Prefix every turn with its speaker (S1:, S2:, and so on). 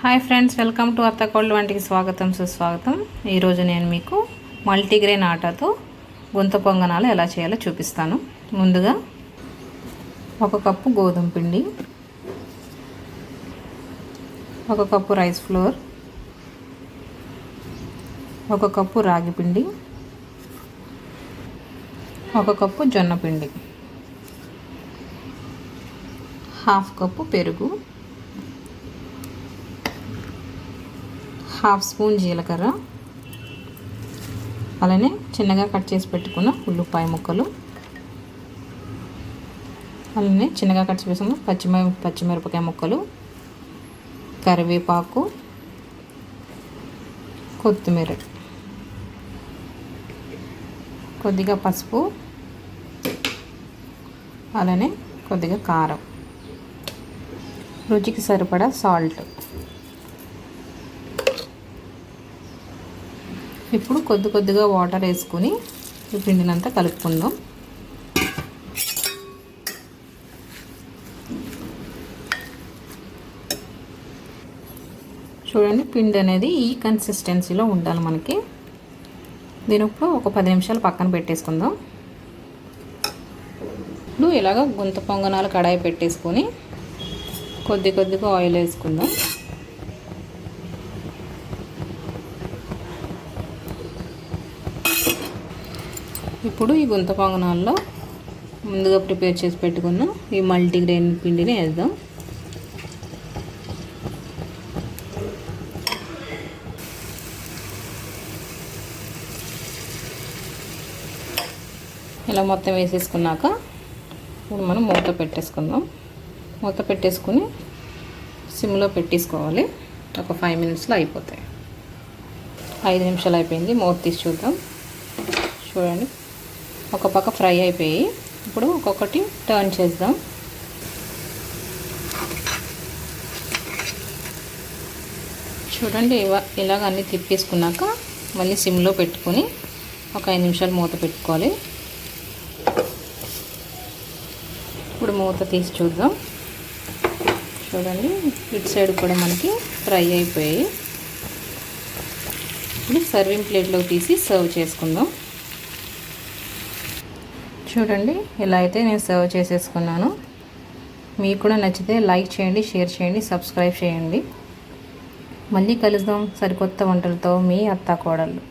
S1: Hi friends welcome to అత్తకోళ్ళ వంటికి స్వాగతం సుస్వాగతం. ఈరోజు నేను మీకు మల్టీగ్రెయిన్ ఆటాతో గుంత పొంగనాలు ఎలా చేయాలో చూపిస్తాను. ముందుగా ఒక కప్పు గోధుమ పిండి ఒక కప్పు రైస్ ఫ్లోర్ ఒక కప్పు రాగి పిండి ఒక కప్పు జొన్న పిండి హాఫ్ కప్పు పెరుగు హాఫ్ స్పూన్ జీలకర్ర. అలానే చిన్నగా కట్ చేసి పెట్టుకున్న ఉల్లిపాయ ముక్కలు. అలానే చిన్నగా కట్ చేసి పెట్టుకున్న పచ్చిమి పచ్చిమిరపకాయ ముక్కలు. కరివేపాకు. కొత్తిమీర. కొద్దిగా పసుపు. అలానే కొద్దిగా కారం. రుచికి సరిపడా సాల్ట్. ఇప్పుడు కొద్ది కొద్దిగా వాటర్ వేసుకొని ఈ పిండినంతా కలుపుకుందాం. చూడండి పిండి అనేది ఈ కన్సిస్టెన్సీలో ఉండాలి మనకి. దీని ఇప్పుడు ఒక పది నిమిషాలు పక్కన పెట్టేసుకుందాం. ఇప్పుడు ఇలాగ గుంత పొంగనాలు కడాయి పెట్టేసుకొని కొద్ది కొద్దిగా ఆయిల్ వేసుకుందాం. ఇప్పుడు ఈ గుంత పొంగనాల్లో ముందుగా ప్రిపేర్ చేసి పెట్టుకున్న ఈ మల్టీగ్రెయిన్ పిండిని వేద్దాం. ఇలా మొత్తం వేసేసుకున్నాక ఇప్పుడు మనం మూత పెట్టేసుకుందాం. మూత పెట్టేసుకుని సిమ్లో పెట్టేసుకోవాలి. ఒక ఫైవ్ మినిట్స్లో అయిపోతాయి. ఐదు నిమిషాలు అయిపోయింది. మూత తీసి చూద్దాం. చూడండి. ఒక పక్క ఫ్రై అయిపోయి ఇప్పుడు ఒక్కొక్కటి టర్న్ చేద్దాం. చూడండి ఇలాగ అన్నీ తిప్పేసుకున్నాక మళ్ళీ సిమ్లో పెట్టుకొని ఒక ఐదు నిమిషాలు మూత పెట్టుకోవాలి. ఇప్పుడు మూత తీసి చూద్దాం. చూడండి ఇటు సైడ్ కూడా మనకి ఫ్రై అయిపోయాయి. ఇప్పుడు సర్వింగ్ ప్లేట్లో తీసి సర్వ్ చేసుకుందాం. చూడండి ఇలా అయితే నేను సర్వ్ చేసేసుకున్నాను. మీకు కూడా నచ్చితే లైక్ చేయండి షేర్ చేయండి సబ్స్క్రైబ్ చేయండి. మళ్ళీ కలుద్దాం సరికొత్త వంటలతో మీ అత్త కోడళ్ళు